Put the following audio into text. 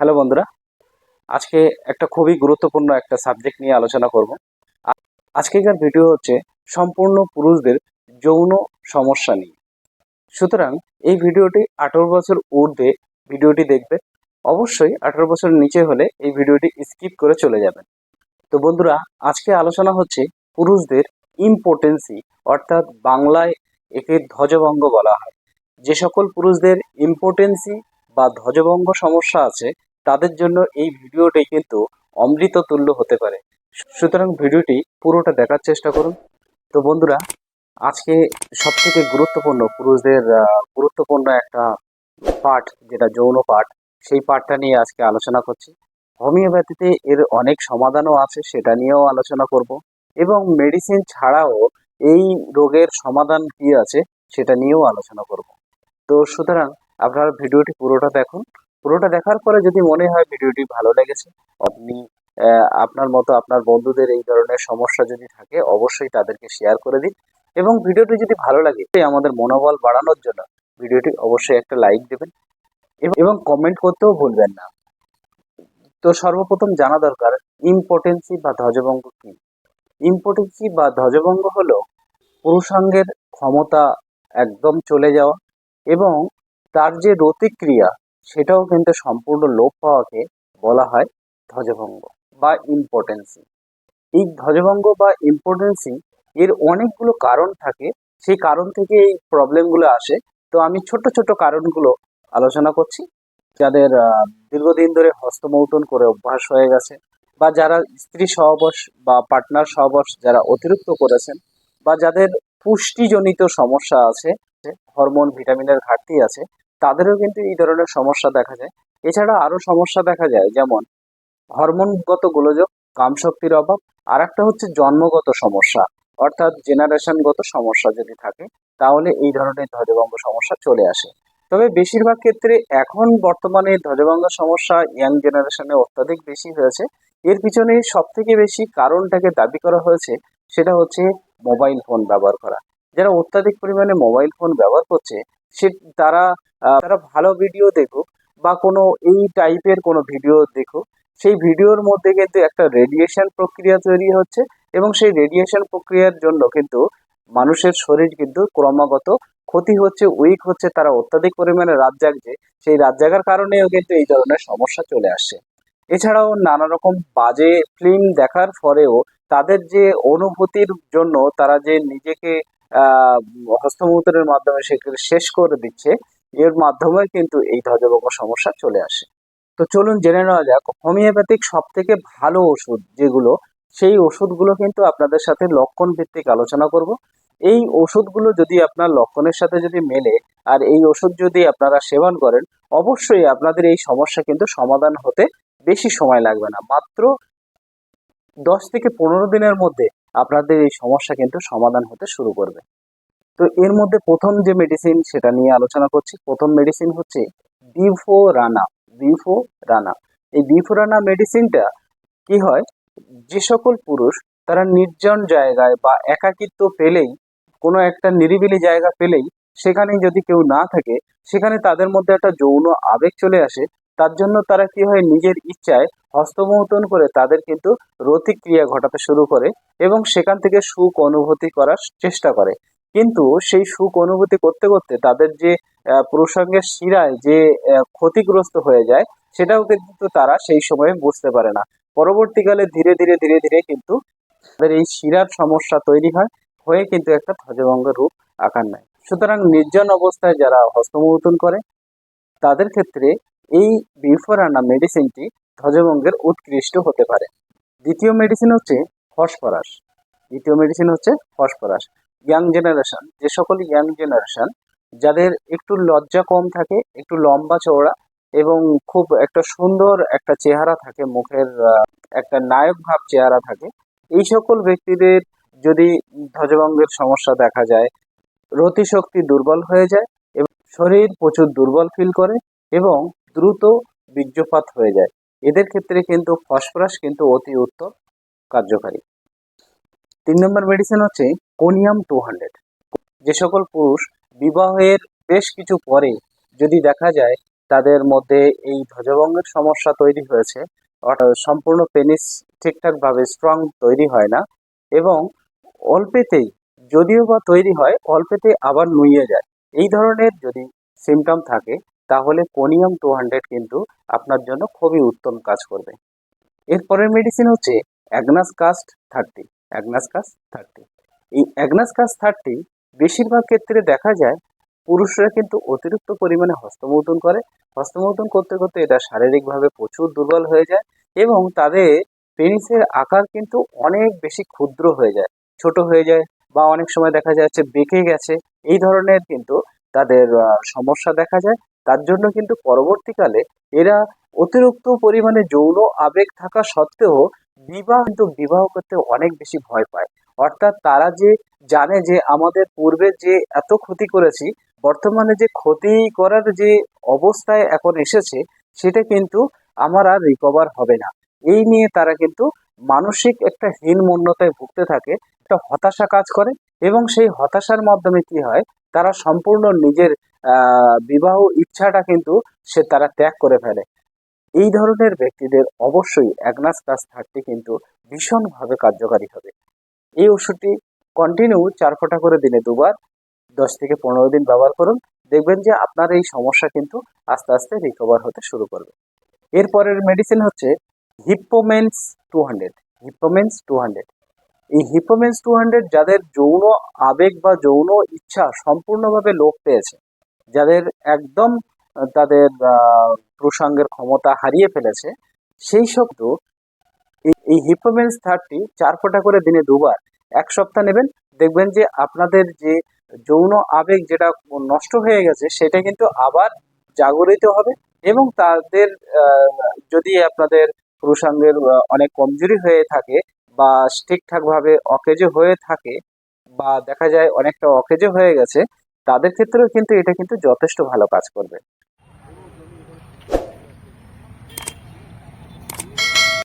Hello বন্ধুরা, আজকে একটা খুবই গুরুত্বপূর্ণ একটা সাবজেক্ট নিয়ে আলোচনা করব। আজকেকার ভিডিও হচ্ছে সম্পূর্ণ পুরুষদের যৌন সমস্যা নিয়ে। সুতরাং এই ভিডিওটি আঠারো বছর ঊর্ধ্বে ভিডিওটি দেখবে। অবশ্যই আঠারো বছর নিচে হলে এই ভিডিওটি স্কিপ করে চলে যাবেন। তো বন্ধুরা, আজকে আলোচনা হচ্ছে পুরুষদের ইম্পোর্টেন্সি অর্থাৎ বাংলায় একে ধ্বজভঙ্গ বলা হয়। যে সকল পুরুষদের ইম্পোর্টেন্সি বা ধ্বজভঙ্গ সমস্যা আছে তাদের জন্য এই ভিডিওটি কিন্তু অমৃত তুল্য হতে পারে। সুতরাং ভিডিওটি পুরোটা দেখার চেষ্টা করুন। তো বন্ধুরা, আজকে সব থেকে গুরুত্বপূর্ণ পুরুষদের গুরুত্বপূর্ণ একটা পার্ট যেটা যৌন পার্ট সেই পার্টটা নিয়ে আজকে আলোচনা করছি। হোমিওপ্যাথিতে এর অনেক সমাধানও আছে, সেটা নিয়েও আলোচনা করব। এবং মেডিসিন ছাড়াও এই রোগের সমাধান কি আছে, সেটা নিয়েও আলোচনা করব। তো সুতরাং, আপনারা ভিডিওটি পুরোটা দেখুন। পুরোটা দেখার পরে যদি মনে হয় ভিডিওটি ভালো লেগেছে, আপনি আপনার মতো আপনার বন্ধুদের এই ধরনের সমস্যা যদি থাকে, অবশ্যই তাদেরকে শেয়ার করে দিন। এবং ভিডিওটি যদি ভালো লাগে আমাদের মনোবল বাড়ানোর জন্য ভিডিওটি অবশ্যই একটা লাইক দেবেন। এবং কমেন্ট করতেও ভুলবেন না। তো সর্বপ্রথম জানা দরকার ইম্পোর্টেন্সি বা ধ্বজভঙ্গ কি? ইম্পোর্টেন্সি বা ধ্বজভঙ্গ হলো পুরুষাঙ্গের ক্ষমতা একদম চলে যাওয়া এবং তার যে রতিক্রিয়া সেটাও কিন্তু সম্পূর্ণ লোপ পাওয়াকে বলা হয় ধ্বজভঙ্গ বা ইম্পোর্টেন্সি এই ধ্বজভঙ্গ বা ইম্পোর্টেন্সি এর অনেকগুলো কারণ থাকে। সেই কারণ থেকে এই প্রবলেমগুলো আসে। তো আমি ছোট ছোট কারণগুলো আলোচনা করছি। যাদের দীর্ঘদিন ধরে হস্তমৌটন করে অভ্যাস হয়ে গেছে বা যারা স্ত্রী সহবাস বা পার্টনার সহবাস যারা অতিরিক্ত করেছেন বা যাদের পুষ্টিজনিত সমস্যা আছে, হরমোন ভিটামিনের ঘাটতি আছে তাদেরও কিন্তু এই ধরনের সমস্যা দেখা যায়। এছাড়া আরও সমস্যা দেখা যায়, যেমন হরমোনগত গোলযোগ, কামশক্তির অভাব আর একটা হচ্ছে জন্মগত সমস্যা, অর্থাৎ জেনারেশনগত সমস্যা যদি থাকে, তাহলে এই ধরনের ধ্বজভঙ্গ সমস্যা চলে আসে। তবে বেশিরভাগ ক্ষেত্রে এখন বর্তমানে ধ্বজভঙ্গ সমস্যা ইয়াং জেনারেশনে অত্যাধিক বেশি হয়েছে। এর পিছনে সব থেকে বেশি কারণটাকে দাবি করা হয়েছে, সেটা হচ্ছে মোবাইল ফোন ব্যবহার করা। যারা অত্যাধিক পরিমাণে মোবাইল ফোন ব্যবহার করছে সে তারা তারা ভালো ভিডিও দেখুক বা কোনো এই টাইপের কোনো ভিডিও দেখুক, সেই ভিডিওর মধ্যে কিন্তু একটা রেডিয়েশন প্রক্রিয়া তৈরি হচ্ছে এবং সেই রেডিয়েশন প্রক্রিয়ার জন্য কিন্তু মানুষের শরীর কিন্তু ক্রমাগত ক্ষতি হচ্ছে উইক হচ্ছে, তারা অত্যাধিক পরিমাণে রাত জাগছে, সেই রাত জাগার কারণেও কিন্তু এই ধরনের সমস্যা চলে আসছে। এছাড়াও নানা রকম বাজে ফিল্ম দেখার পরেও তাদের যে অনুভূতির জন্য তারা যে নিজেকে আহ, হস্তমৈথুনের মাধ্যমে সেগুলো শেষ করে দিচ্ছে। এর মাধ্যমে কিন্তু এই ধ্বজভঙ্গ সমস্যা চলে আসে। তো চলুন জেনে নেওয়া যাক, হোমিওপ্যাথিক সব থেকে ভালো ওষুধ যেগুলো, সেই ওষুধগুলো কিন্তু আপনাদের সাথে লক্ষণ ভিত্তিক আলোচনা করব। এই ওষুধগুলো যদি আপনার লক্ষণের সাথে যদি মেলে, আর এই ওষুধ যদি আপনারা সেবন করেন, অবশ্যই আপনাদের এই সমস্যা কিন্তু সমাধান হতে বেশি সময় লাগবে না। মাত্র দশ থেকে পনেরো দিনের মধ্যে আপনাদের এই সমস্যা কিন্তু সমাধান হতে শুরু করবে। তো এর মধ্যে প্রথম যে মেডিসিন সেটা নিয়ে আলোচনা করছি, প্রথম মেডিসিন হচ্ছে বিফো রানা বিফো রানা এই বিফো রানা মেডিসিনটা কি হয়? যে সকল পুরুষ তারা নির্জন জায়গায় বা একাকিত্ব পেলেই, কোনো একটা নিরিবিলি জায়গা পেলেই সেখানে যদি কেউ না থাকে, সেখানে তাদের মধ্যে একটা যৌন আবেগ চলে আসে তার জন্য তারা কি হয় নিজের ইচ্ছায় হস্তমৌতন করে তাদের কিন্তু রতিক্রিয়া ঘটাতে শুরু করে এবং সেখান থেকে সুখ অনুভূতি করার চেষ্টা করে। কিন্তু সেই সুখ অনুভূতি করতে করতে তাদের যে প্রসঙ্গের শিরায় যে ক্ষতিগ্রস্ত হয়ে যায়, সেটাও কিন্তু তারা সেই সময়ে বুঝতে পারে না। পরবর্তীকালে ধীরে ধীরে ধীরে ধীরে কিন্তু তাদের এই শিরার সমস্যা তৈরি হয়, হয়ে কিন্তু একটা ধ্বজভঙ্গের রূপ আকার নেয়। সুতরাং নির্জন অবস্থায় যারা হস্তমৌতন করে, তাদের ক্ষেত্রে এই বিফোরানা মেডিসিনটি ধ্বজভঙ্গের উৎকৃষ্ট হতে পারে। দ্বিতীয় মেডিসিন হচ্ছে ফসফরাস দ্বিতীয় মেডিসিন হচ্ছে ফসফরাস ইয়াং জেনারেশন যে সকল ইয়াং জেনারেশন যাদের একটু লজ্জা কম থাকে, একটু লম্বা চওড়া এবং খুব একটা সুন্দর একটা চেহারা থাকে, মুখের একটা নায়ক ভাব চেহারা থাকে, এই সকল ব্যক্তিদের যদি ধ্বজভঙ্গের সমস্যা দেখা যায়, রতিশক্তি দুর্বল হয়ে যায় এবং শরীর প্রচুর দুর্বল ফিল করে এবং দ্রুত বীর্যপাত হয়ে যায়। এদের ক্ষেত্রে কিন্তু ফসফরাস কিন্তু অতি উত্তম কার্যকারী। তিন নম্বর মেডিসিন হচ্ছে কোনিয়াম টু হান্ড্রেড যে সকল পুরুষ বিবাহের বেশ কিছু পরে যদি দেখা যায় তাদের মধ্যে এই ধ্বজভঙ্গের সমস্যা তৈরি হয়েছে, অর্থাৎ সম্পূর্ণ পেনিস ঠিকঠাকভাবে স্ট্রং তৈরি হয় না এবং অল্পেতেই যদিও বা তৈরি হয়, অল্পেতেই আবার নুইয়ে যায়। এই ধরনের যদি সিমটম থাকে তাহলে কোনিয়াম টু হান্ড্রেড কিন্তু আপনার জন্য খুবই উত্তম কাজ করবে। এরপরের মেডিসিন হচ্ছে agnus castus thirty agnus castus thirty এই অ্যাগনাস কাস্ট থার্টি বেশিরভাগ ক্ষেত্রে দেখা যায় পুরুষরা কিন্তু অতিরিক্ত পরিমাণে হস্তমৈথুন করে। হস্তমৈথুন করতে করতে এটা শারীরিকভাবে প্রচুর দুর্বল হয়ে যায় এবং তাদের পেনিসের আকার কিন্তু অনেক বেশি ক্ষুদ্র হয়ে যায়। ছোট হয়ে যায় বা অনেক সময় দেখা যাচ্ছে বেঁকে গেছে। এই ধরনের কিন্তু তাদের সমস্যা দেখা যায়। তার জন্য কিন্তু পরবর্তীকালে এরা অতিরিক্ত পরিমাণে যৌন আবেগ থাকা সত্ত্বেও বিবাহ কিন্তু বিবাহ করতে অনেক বেশি ভয় পায়। অর্থাৎ তারা যে জানে যে আমাদের পূর্বে যে এত ক্ষতি করেছি, বর্তমানে যে ক্ষতি করার যে অবস্থায় এখন এসেছে, সেটা কিন্তু আমার আর রিকভার হবে না। এই নিয়ে তারা কিন্তু মানসিক একটা হীনমন্যতায় ভুগতে থাকে, একটা হতাশা কাজ করে এবং সেই হতাশার মাধ্যমে কি হয়, তারা সম্পূর্ণ নিজের বিবাহ ইচ্ছাটা কিন্তু সে তারা ত্যাগ করে ফেলে। এই ধরনের ব্যক্তিদের অবশ্যই অ্যাগনাস কাস থার্টি কিন্তু ভীষণভাবে কার্যকারী হবে। এই ওষুধটি কন্টিনিউ চার ফোঁটা করে দিনে দুবার, দশ থেকে পনেরো দিন ব্যবহার করুন। দেখবেন যে আপনার এই সমস্যা কিন্তু আস্তে আস্তে রিকভার হতে শুরু করবে। এরপরের মেডিসিন হচ্ছে hippomanes two hundred hippomanes two hundred এই হিপ্পোমেন্স টু হান্ড্রেড যাদের যৌন আবেগ বা যৌন ইচ্ছা সম্পূর্ণভাবে লোপ পেয়েছে যাদের একদম তাদের প্রসঙ্গের ক্ষমতা হারিয়ে ফেলেছে, সেই সব তো এই- হিপ্পোমেন্স থার্টি চার ফোঁটা করে দিনে দুবার, এক সপ্তাহ নেবেন। দেখবেন যে আপনাদের যে যৌন আবেগ যেটা নষ্ট হয়ে গেছে, সেটা কিন্তু আবার জাগরিত হবে এবং তাদের যদি আপনাদের পুরুষাঙ্গের অনেক কমজোরি হয়ে থাকে বা ঠিকঠাকভাবে অকেজো হয়ে থাকে বা দেখা যায় অনেকটা অকেজো হয়ে গেছে তাদের ক্ষেত্রেও কিন্তু এটা কিন্তু যথেষ্ট ভালো কাজ করবে।